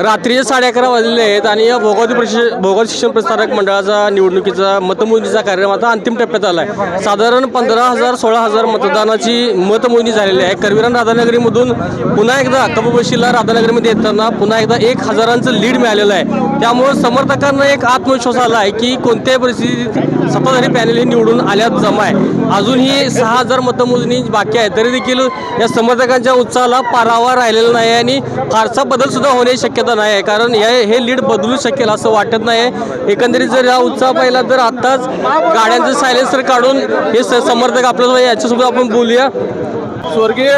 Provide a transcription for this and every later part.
रात्रीचे साडे अकरा वाजलेले आहेत आणि या भोगावती प्रशिक्षण भोगावती शिक्षण प्रसारक मंडळाचा निवडणुकीचा मतमोजणीचा कार्यक्रम आता अंतिम टप्प्यात आला आहे साधारण पंधरा हजार सोळा हजार मतदानाची मतमोजणी झालेली आहे. करवीरान राधानगरीमधून पुन्हा एकदा कपबशीला राधानगरीमध्ये येताना पुन्हा एकदा एक हजारांचं लीड मिळालेलं आहे. त्यामुळे समर्थकांना एक आत्मविश्वास आला आहे की कोणत्याही परिस्थितीत सत्ताधारी पॅनेल हे निवडून आल्यात जमा आहे. अजूनही सहा हजार मतमोजणी बाकी आहे तरी देखील या समर्थकांच्या उत्साहाला पारावा राहिलेला नाही आणि फारसा बदल सुद्धा होण्याची शक्यता. नाही आहे. कारण या हे लीड बदलू शकेल असं वाटत नाही आहे. एकंदरीत जर हा उत्साह पाहिला तर आत्ताच गाड्यांचं सायलेन्सर काढून हे स- समर्थक आपल्याला याच्यासोबत आपण बोलूया. स्वर्गीय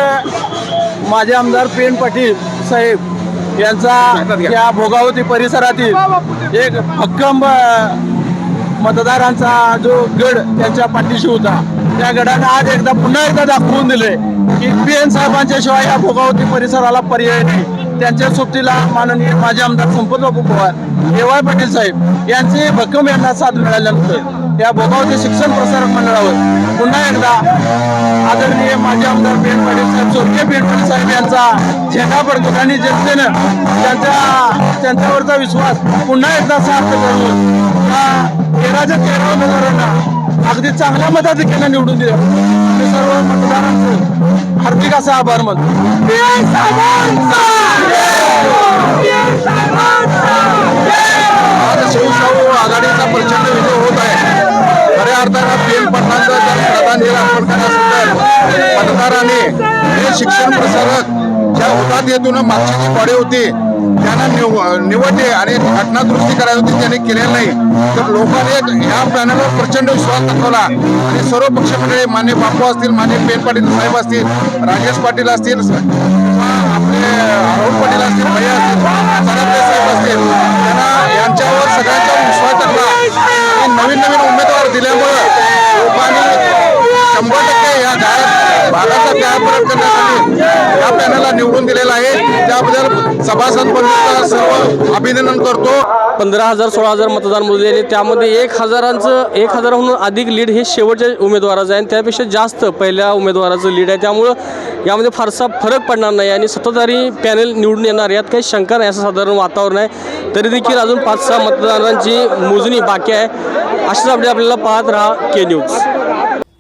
माजी आमदार पेन पाटील साहेब यांचा या भोगावती परिसरातील एक भक्कम मतदारांचा जो गड त्यांच्या पाठीशी होता त्या गडाने आज एकदा पुन्हा एकदा दाखवून दिले की पी एन साहेबांच्या शिवाय या भोगावती परिसराला पर्याय नाही. त्यांच्या सुट्टीला माननीय माजी आमदार संपतबाबू पवार ए पाटील साहेब यांचे भक्कम यांना साथ मिळाल्यानंतर या भोगावती शिक्षण प्रसारक मंडळावर पुन्हा एकदा आदरणीय माजी आमदार पेन पाटील साहेब स्वर्गीय पेन पाटील साहेब यांचा झेंडा पडतो आणि जनतेनं त्यांचा त्यांच्यावरचा विश्वास पुन्हा एकदा सार्थ करून या तेराच्या तेरा उमेदवारांना अगदी चांगल्या मताधिक्यानं निवडून दिलं. मी सर्व मतदारांचं हार्दिक असा आभार मानतो. आज शिवशाहू आघाडीचा प्रचंड विजय होत आहे खऱ्या अर्थानं पी एन पटनांचा श्रद्धांजली अर्पण करण्यास मतदाराने हे शिक्षण प्रसारक ज्या हुतात्म्यातून मागची जी बॉडी होती त्यांना निव निवडले आणि घटनादुरुस्ती करायची होती त्यांनी केलेलं नाही तर लोकांनी ह्या पॅनलवर प्रचंड विश्वास दाखवला आणि सर्व पक्ष मंडळी मान्य बापू असतील मान्य पेन पाटील साहेब असतील राजेश पाटील असतील किंवा आपले राहुल पाटील असतील भैया असतील सराफे साहेब असतील त्यांना यांच्यावर सगळ्यांचा विश्वास टाकला आणि नवीन नवीन उमेदवार दिल्यामुळं लोकांनी शंभर टक्के या भागाचा करण्यासाठी या पॅनलला निवडून दिलेला आहे. त्याबद्दल सभासद बंधूंचं सर्व अभिनंदन करतो. पंधरा हजार सोळा हजार मतदान मोजले त्यामध्ये एक हजारांचं एक हजाराहून अधिक लीड हे शेवटच्या उमेदवाराचं आहे. आणि त्यापेक्षा जास्त पहिल्या उमेदवाराचं लीड आहे. त्यामुळं यामध्ये फारसा फरक पडणार नाही. आणि सत्ताधारी पॅनल निवडून येणार. यात काही शंका नाही. असं साधारण वातावरण आहे. तरी देखील अजून पाच सहा मतदारांची मोजणी बाकी आहे. अशाच अपडेट आपल्याला पाहत राहा के न्यूज